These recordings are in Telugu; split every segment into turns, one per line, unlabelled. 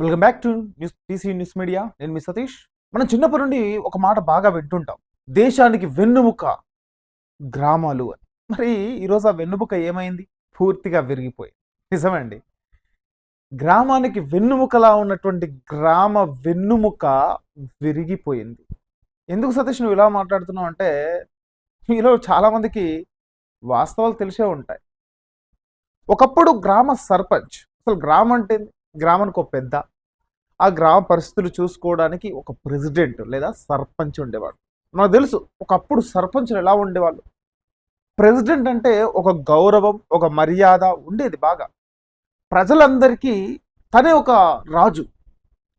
Welcome back to news TC news media నేను మీ సతీష్. మనం చిన్నప్పటి నుండి ఒక మాట బాగా వింటుంటాం. దేశానికి వెన్నుముక గ్రామాలు అని. మరి ఈరోజు ఆ వెన్నుముక ఏమైంది? పూర్తిగా విరిగిపోయింది. నిజమండి గ్రామానికి వెన్నుముకలా ఉన్నటువంటి గ్రామ వెన్నుముక విరిగిపోయింది. ఎందుకు సతీష్ నువ్వు ఇలా మాట్లాడుతున్నావు అంటే మీలో చాలామందికి వాస్తవాలు తెలిసే ఉంటాయి. ఒకప్పుడు గ్రామ సర్పంచ్ అసలు గ్రామం అంటే గ్రామానికి ఒక పెద్ద ఆ గ్రామ పరిస్థితులు చూసుకోవడానికి ఒక ప్రెసిడెంట్ లేదా సర్పంచ్ ఉండేవాడు. నాకు తెలుసు ఒకప్పుడు సర్పంచులు ఎలా ఉండేవాళ్ళు? ప్రెసిడెంట్ అంటే ఒక గౌరవం ఒక మర్యాద ఉండేది బాగా. ప్రజలందరికీ తనే ఒక రాజు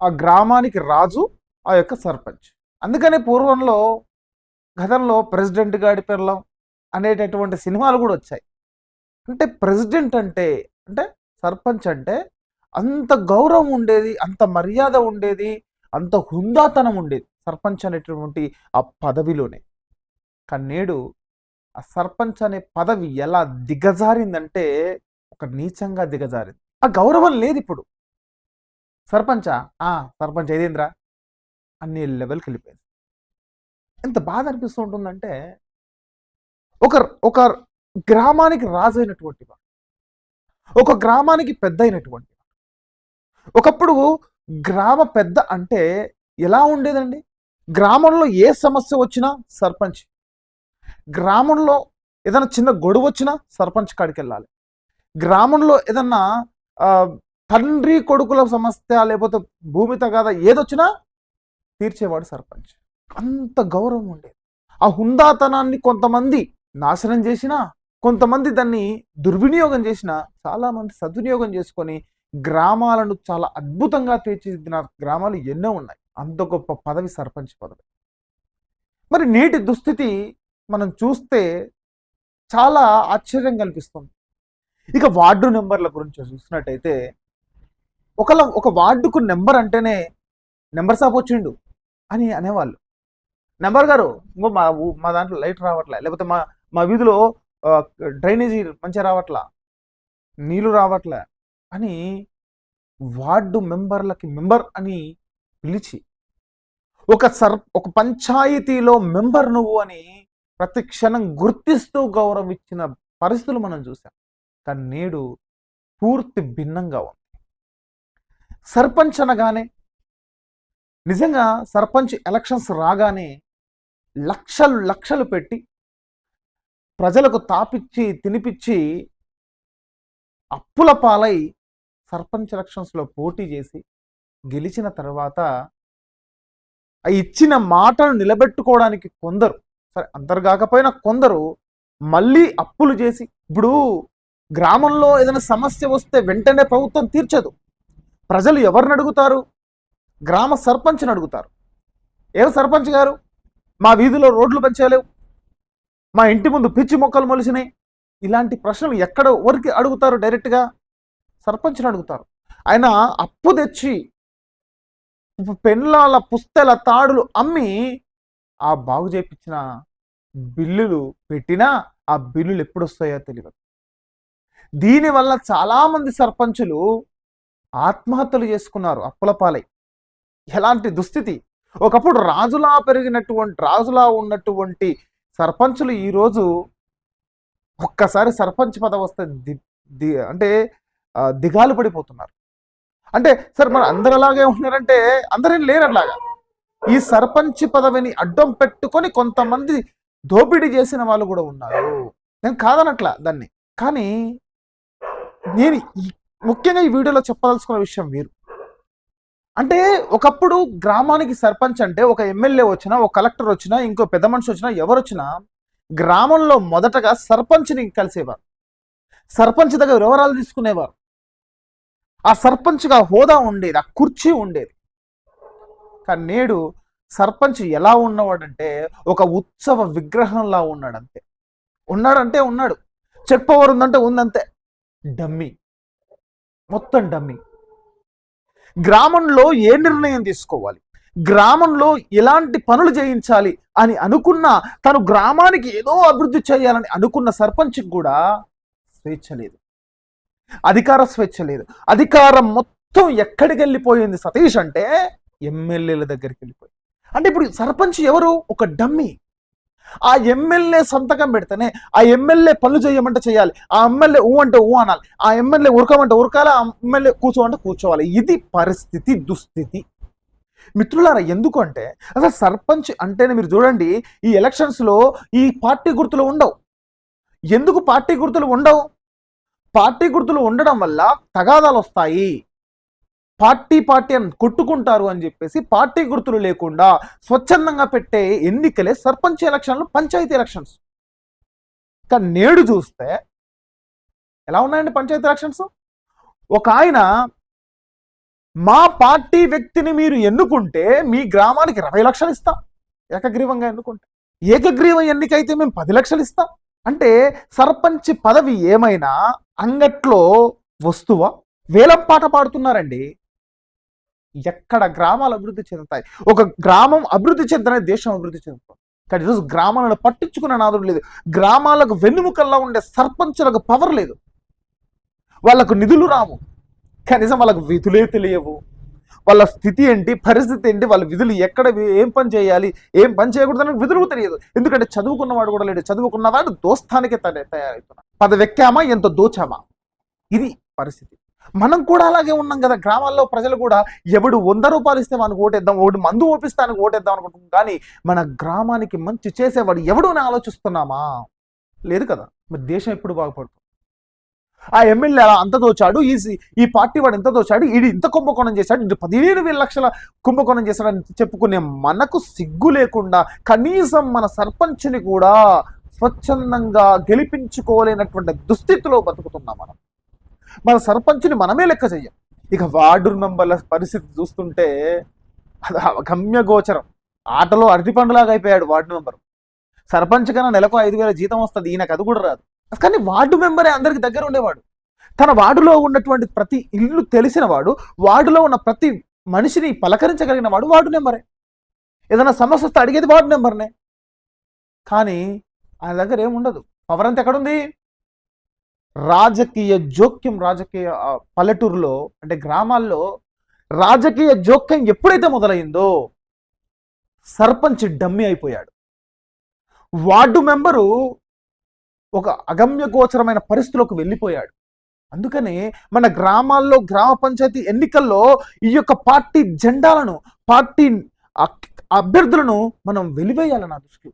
ఆ గ్రామానికి రాజు ఆ యొక్క సర్పంచ్. అందుకనే పూర్వంలో గతంలో ప్రెసిడెంట్ గాడి పిల్లం అనేటటువంటి సినిమాలు కూడా వచ్చాయి. అంటే ప్రెసిడెంట్ అంటే అంటే సర్పంచ్ అంటే అంత గౌరవం ఉండేది అంత మర్యాద ఉండేది అంత హుందాతనం ఉండేది సర్పంచ్ అనేటువంటి ఆ పదవిలోనే. కానీ నేడు ఆ సర్పంచ్ అనే పదవి ఎలా దిగజారిందంటే ఒక నీచంగా దిగజారింది. ఆ గౌరవం లేదు ఇప్పుడు. సర్పంచా? ఆ సర్పంచ్ ఏదేంద్రా? అన్ని లెవెల్కి వెళ్ళిపోయింది. ఎంత బాధ అనిపిస్తూ ఉంటుందంటే ఒక ఒక గ్రామానికి రాజు అయినటువంటి వాడు ఒక గ్రామానికి పెద్ద అయినటువంటి ఒకప్పుడు గ్రామ పెద్ద అంటే ఎలా ఉండేదండి? గ్రామంలో ఏ సమస్య వచ్చినా సర్పంచ్. గ్రామంలో ఏదైనా చిన్న గొడవ వచ్చినా సర్పంచ్ కాడికి వెళ్ళాలి గ్రామంలో ఏదన్నా తండ్రి కొడుకుల సమస్య లేకపోతే భూమి తగాదా ఏదొచ్చినా తీర్చేవాడు సర్పంచ్. అంత గౌరవం ఉండేది. ఆ హుందాతనాన్ని కొంతమంది నాశనం చేసినా కొంతమంది దాన్ని దుర్వినియోగం చేసిన చాలామంది సద్వినియోగం చేసుకొని గ్రామాలను చాలా అద్భుతంగా తీర్చిదిద్దిన గ్రామాలు ఎన్నో ఉన్నాయి. అంత గొప్ప పదవి సర్పంచ్ పదవి. మరి నేటి దుస్థితి మనం చూస్తే చాలా ఆశ్చర్యం కనిపిస్తుంది ఇక వార్డు నెంబర్ల గురించి చూసినట్టయితే ఒకళ్ళ ఒక వార్డుకు నెంబర్ అంటేనే నెంబర్ సాప్ వచ్చిండు అని అనేవాళ్ళు. నెంబర్ గారు ఇంకో మా మా దాంట్లో లైట్ రావట్లే లేకపోతే మా మా వీధిలో డ్రైనేజీ మంచిగా రావట్లా నీళ్ళు రావట్లే అని వార్డు మెంబర్లకి మెంబర్ అని పిలిచి ఒక సర్ ఒక పంచాయతీలో మెంబర్ నువ్వు అని ప్రతి క్షణం గుర్తిస్తూ గౌరవం ఇచ్చిన పరిస్థితులు మనం చూసాం కానీ నేడు పూర్తి భిన్నంగా ఉంది. సర్పంచ్ అనగానే నిజంగా సర్పంచ్ ఎలక్షన్స్ రాగానే లక్షలు లక్షలు పెట్టి ప్రజలకు తాపిచ్చి తినిపిచ్చి అప్పుల పాలై సర్పంచ్ ఎలక్షన్స్లో పోటీ చేసి గెలిచిన తర్వాత ఆ ఇచ్చిన మాటను నిలబెట్టుకోవడానికి కొందరు సరే అందరు కాకపోయినా కొందరు మళ్ళీ అప్పులు చేసి ఇప్పుడు గ్రామంలో ఏదైనా సమస్య వస్తే వెంటనే ప్రభుత్వం తీర్చదు. ప్రజలు ఎవరిని అడుగుతారు? గ్రామ సర్పంచ్ని అడుగుతారు. ఏ సర్పంచ్ గారు? మా వీధిలో రోడ్లు పెంచలేవు. మా ఇంటి ముందు పిచ్చి మొక్కలు మొలిసినాయి. ఇలాంటి ప్రశ్నలు ఎక్కడ ఎవరికి అడుగుతారు డైరెక్ట్గా? సర్పంచ్ని అడుగుతారు. ఆయన అప్పు తెచ్చి పెన్లాల పుస్తెల తాడులు అమ్మి ఆ బాగు చేపించిన బిల్లులు పెట్టినా ఆ బిల్లులు ఎప్పుడు వస్తాయో తెలియదు దీనివల్ల చాలామంది సర్పంచులు ఆత్మహత్యలు చేసుకున్నారు అప్పుల పాలై. ఎలాంటి దుస్థితి? ఒకప్పుడు రాజులా పెరిగినటువంటి రాజులా ఉన్నటువంటి సర్పంచులు ఈరోజు ఒక్కసారి సర్పంచ్ పదవి వస్తే ది అంటే దిగాలు పడిపోతున్నారు. అంటే సార్ మన అందరు అలాగే ఉన్నారంటే అందరేం లేరు అట్లాగా ఈ సర్పంచ్ పదవిని అడ్డం పెట్టుకొని కొంతమంది దోపిడీ చేసిన వాళ్ళు కూడా ఉన్నారు. నేను కాదనట్లా దాన్ని. కానీ నేను ముఖ్యంగా ఈ వీడియోలో చెప్పదలుచుకున్న విషయం వీరు. అంటే ఒకప్పుడు గ్రామానికి సర్పంచ్ అంటే ఒక ఎమ్మెల్యే వచ్చినా ఒక కలెక్టర్ వచ్చినా ఇంకో పెద్ద మనిషి వచ్చినా ఎవరు వచ్చినా గ్రామంలో మొదటగా సర్పంచ్ని కలిసేవారు. సర్పంచ్ దగ్గర వివరాలు తీసుకునేవారు. ఆ సర్పంచ్గా హోదా ఉండేది ఆ కుర్చీ ఉండేది. కానీ నేడు సర్పంచ్ ఎలా ఉన్నవాడంటే ఒక ఉత్సవ విగ్రహంలా ఉన్నాడు అంతే ఉన్నాడంటే ఉన్నాడు. చెక్ పవర్ ఉందంటే ఉందంతే. డమ్మీ. మొత్తం డమ్మీ. గ్రామంలో ఏ నిర్ణయం తీసుకోవాలి? గ్రామంలో ఎలాంటి పనులు చేయించాలి అని అనుకున్న తను గ్రామానికి ఏదో అభివృద్ధి చేయాలని అనుకున్న సర్పంచ్కి కూడా స్వేచ్ఛ లేదు. అధికార స్వేచ్ఛ లేదు. అధికారం మొత్తం ఎక్కడికి వెళ్ళిపోయింది సతీష్ అంటే ఎమ్మెల్యేల దగ్గరికి వెళ్ళిపోయింది. అంటే ఇప్పుడు సర్పంచ్ ఎవరు? ఒక డమ్మీ. ఆ ఎమ్మెల్యే సంతకం పెడితేనే ఆ ఎమ్మెల్యే పనులు చేయమంటే చేయాలి. ఆ ఎమ్మెల్యే ఊ అంటే ఊ అనాలి. ఆ ఎమ్మెల్యే ఉరకమంటే ఉరకాలి. ఆ ఎమ్మెల్యే కూర్చోమంటే కూర్చోవాలి. ఇది పరిస్థితి దుస్థితి. మిత్రులారా ఎందుకంటే అసలు సర్పంచ్ అంటేనే మీరు చూడండి ఈ ఎలక్షన్స్లో ఈ పార్టీ గుర్తులు ఉండవు. ఎందుకు పార్టీ గుర్తులు ఉండవు? పార్టీ గుర్తులు ఉండడం వల్ల తగాదాలు వస్తాయి. పార్టీ పార్టీ అని కొట్టుకుంటారు అని చెప్పేసి పార్టీ గుర్తులు లేకుండా స్వచ్ఛందంగా పెట్టే ఎన్నికలే సర్పంచ్ ఎలక్షన్లు పంచాయతీ ఎలక్షన్స్. కానీ నేడు చూస్తే ఎలా ఉన్నాయండి పంచాయతీ ఎలక్షన్స్? ఒక ఆయన మా పార్టీ వ్యక్తిని మీరు ఎన్నుకుంటే మీ గ్రామానికి ఇరవై లక్షలు ఇస్తాం. ఏకగ్రీవంగా ఎన్నుకుంటే. ఏకగ్రీవ ఎన్నికైతే మేము పది లక్షలు ఇస్తాం. అంటే సర్పంచ్ పదవి ఏమైనా అంగట్లో వస్తువా వేలం పాట పాడుతున్నారండి. ఎక్కడ గ్రామాలు అభివృద్ధి చెందుతాయి. ఒక గ్రామం అభివృద్ధి చెందనే దేశం అభివృద్ధి చెందుతుంది. కానీ ఈరోజు గ్రామాలను పట్టించుకునే నాదుడు లేదు. గ్రామాలకు వెన్నుముకల్లా ఉండే సర్పంచులకు పవర్ లేదు. వాళ్ళకు నిధులు రావు. కనీసం వాళ్ళకు విధులే తెలియవు. వాళ్ళ స్థితి ఏంటి పరిస్థితి ఏంటి వాళ్ళ విధులు ఎక్కడ ఏం పని చేయాలి ఏం పని చేయకూడదు అనేది విధులు తెలియదు. ఎందుకంటే చదువుకున్నవాడు కూడా లేడు. చదువుకున్నవాడు దోస్తానికే తయారవుతున్నాడు పదవెక్కామా ఎంత దోచామా? ఇది పరిస్థితి. మనం కూడా అలాగే ఉన్నాం కదా. గ్రామాల్లో ప్రజలు కూడా ఎవడు వంద రూపాయలు ఇస్తే మనకు ఓటేద్దాం ఒకటి మందు ఓపిస్తానికి ఓటేద్దాం అనుకుంటున్నాం. కానీ మన గ్రామానికి మంచి చేసేవాడు ఎవడు అని ఆలోచిస్తున్నామా? లేదు కదా. మరి దేశం ఎప్పుడు బాగుపడుతుంది? ఆ ఎమ్మెల్యే అలా అంత దోచాడు ఈ ఈ పార్టీ వాడు ఎంత దోచాడు ఇది ఇంత కుంభకోణం చేశాడు ఇది పదిహేను వేల లక్షల కుంభకోణం చేశాడని చెప్పుకునే మనకు సిగ్గు లేకుండా కనీసం మన సర్పంచ్ని కూడా స్వచ్ఛందంగా గెలిపించుకోలేనటువంటి దుస్థితిలో బతుకుతున్నాం మనం. మన సర్పంచ్ని మనమే లెక్క చెయ్యం. ఇక వార్డు మెంబర్ల పరిస్థితి చూస్తుంటే అది గమ్య గోచరం. ఆటలో అరటిపండులాగా అయిపోయాడు వార్డు మెంబర్. సర్పంచ్ కన్నా నెలకు ఐదు వేల జీతం వస్తుంది ఈయనకు అది కూడా రాదు. కానీ వార్డు మెంబరే అందరికి దగ్గర ఉండేవాడు. తన వార్డులో ఉన్నటువంటి ప్రతి ఇల్లు తెలిసిన వాడు వార్డులో ఉన్న ప్రతి మనిషిని పలకరించగలిగిన వాడు వార్డు నెంబరే ఏదైనా సమస్య వస్తే అడిగేది వార్డు నెంబర్నే కానీ ఆయన దగ్గర ఏముండదు పవర్ అంతా ఎక్కడుంది? రాజకీయ జోక్యం రాజకీయ పల్లెటూరులో అంటే గ్రామాల్లో రాజకీయ జోక్యం ఎప్పుడైతే మొదలైందో సర్పంచ్ డమ్మి అయిపోయాడు. వార్డు మెంబరు ఒక అగమ్యగోచరమైన పరిస్థితులకు వెళ్ళిపోయాడు. అందుకనే మన గ్రామాల్లో గ్రామ పంచాయతీ ఎన్నికల్లో ఈ యొక్క పార్టీ జెండాలను పార్టీ అభ్యర్థులను మనం వెలివేయాలి నా దృష్టిలో.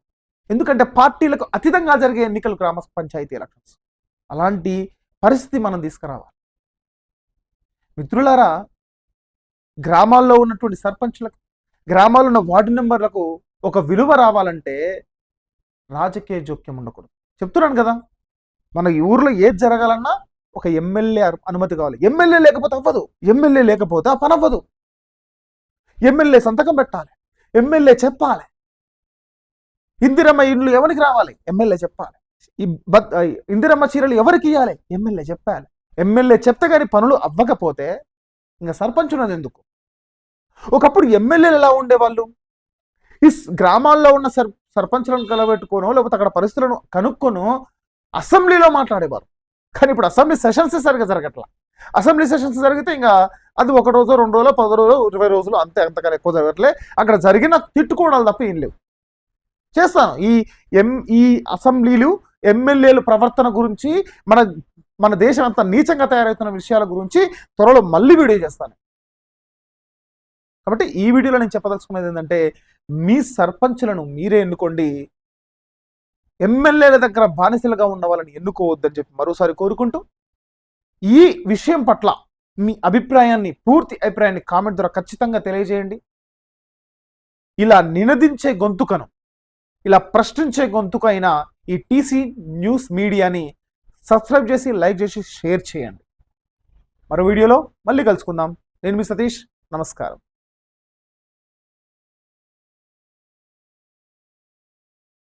ఎందుకంటే పార్టీలకు అతీతంగా జరిగే ఎన్నికలు గ్రామ పంచాయతీ ఎలక్షన్స్. అలాంటి పరిస్థితి మనం తీసుకురావాలి. మిత్రులారా గ్రామాల్లో ఉన్నటువంటి సర్పంచ్లకు గ్రామాల్లో ఉన్న వార్డు మెంబర్లకు ఒక విలువ రావాలంటే రాజకీయ జోక్యం ఉండకూడదు. చెప్తున్నాను కదా. మన ఈ ఊర్లో ఏది జరగాలన్నా ఒక ఎమ్మెల్యే అనుమతి కావాలి. ఎమ్మెల్యే లేకపోతే అవ్వదు. ఎమ్మెల్యే లేకపోతే ఆ పని అవ్వదు. ఎమ్మెల్యే సంతకం పెట్టాలి. ఎమ్మెల్యే చెప్పాలి. ఇందిరమ్మ ఇండ్లు ఎవరికి రావాలి? ఎమ్మెల్యే చెప్పాలి. ఈ ఇందిరమ్మ చీరలు ఎవరికి ఇవ్వాలి ఎమ్మెల్యే చెప్పాలి. ఎమ్మెల్యే చెప్తే కానీ పనులు అవ్వకపోతే ఇంకా సర్పంచ్ ఉన్నది ఎందుకు? ఒకప్పుడు ఎమ్మెల్యేలు ఎలా ఉండేవాళ్ళు? ఈ స్- గ్రామాల్లో ఉన్న సర్ సర్పంచులను కలబెట్టుకోనో లేకపోతే అక్కడ పరిస్థితులను కనుక్కొనో అసెంబ్లీలో మాట్లాడేవారు. కానీ ఇప్పుడు అసెంబ్లీ సెషన్స్ సరిగా జరగట్లా. అసెంబ్లీ సెషన్స్ జరిగితే ఇంకా అది ఒక రోజు రెండు రోజులు పది రోజులు ఇరవై రోజులు అంతే అంతకన్నా ఎక్కువ జరగట్లే. అక్కడ జరిగిన తిట్టుకోవడాలు తప్ప ఏం లేవు. చేస్తాను. ఈ ఎం ఈ అసెంబ్లీలు ఎమ్మెల్యేలు ప్రవర్తన గురించి మన మన దేశం అంతా నీచంగా తయారవుతున్న విషయాల గురించి త్వరలో మళ్ళీ వీడియో చేస్తాను. కాబట్టి ఈ వీడియోలో నేను చెప్పదలుచుకున్నది ఏంటంటే మీ సర్పంచులను మీరే ఎన్నుకోండి. ఎమ్మెల్యేల దగ్గర బానిసలుగా ఉన్న వాళ్ళని ఎన్నుకోవద్దని చెప్పి మరోసారి కోరుకుంటూ ఈ విషయం పట్ల మీ అభిప్రాయాన్ని పూర్తి అభిప్రాయాన్ని కామెంట్ ద్వారా ఖచ్చితంగా తెలియజేయండి. ఇలా నినదించే గొంతుకను ఇలా ప్రశ్నించే గొంతుకైన ఈ టీసీ న్యూస్ మీడియాని సబ్స్క్రైబ్ చేసి లైక్ చేసి షేర్ చేయండి. మరో వీడియోలో మళ్ళీ కలుసుకుందాం. నేను మీ సతీష్. నమస్కారం.